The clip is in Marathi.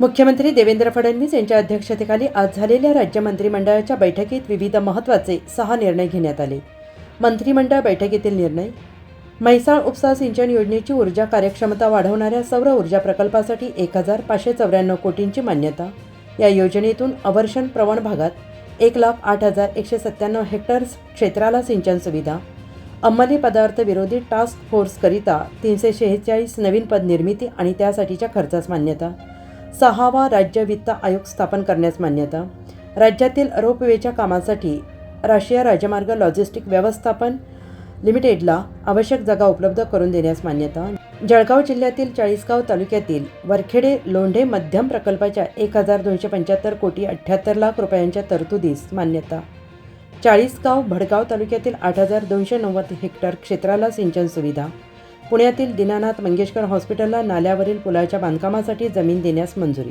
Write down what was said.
मुख्यमंत्री देवेंद्र फडणवीस यांच्या अध्यक्षतेखाली आज झालेल्या राज्य मंत्रिमंडळाच्या बैठकीत विविध महत्त्वाचे सहा निर्णय घेण्यात आले. मंत्रिमंडळ बैठकीतील निर्णय म्हैसाळ उपसा सिंचन योजनेची ऊर्जा कार्यक्षमता वाढवणाऱ्या सौर ऊर्जा प्रकल्पासाठी एक हजार पाचशे चौऱ्याण्णव कोटींची मान्यता या योजनेतून अवर्षण प्रवण भागात एक लाख आठ हजार एकशे सत्त्याण्णव हेक्टर्स क्षेत्राला सिंचन सुविधा अंमली पदार्थ विरोधी टास्क फोर्सकरिता तीनशे शेहेचाळीस नवीन पद निर्मिती आणि त्यासाठीच्या खर्चास मान्यता सहावा राज्य वित्त आयोग स्थापन करण्यास मान्यता. राज्यातील रोपवेच्या कामासाठी राष्ट्रीय राजमार्ग लॉजिस्टिक व्यवस्थापन लिमिटेडला आवश्यक जागा उपलब्ध करून देण्यास मान्यता. जळगाव जिल्ह्यातील चाळीसगाव तालुक्यातील वरखेडे लोंढे मध्यम प्रकल्पाच्या एक हजार दोनशे पंच्याहत्तर कोटी अठ्ठ्याहत्तर लाख रुपयांच्या तरतुदीस मान्यता. चाळीसगाव भडगाव तालुक्यातील आठ हजार दोनशे नव्वद हेक्टर क्षेत्राला सिंचन सुविधा. पुण्यातील दीनानाथ मंगेशकर हॉस्पिटलला नाल्यावरील पुलाच्या बांधकामासाठी जमीन देण्यास मंजुरी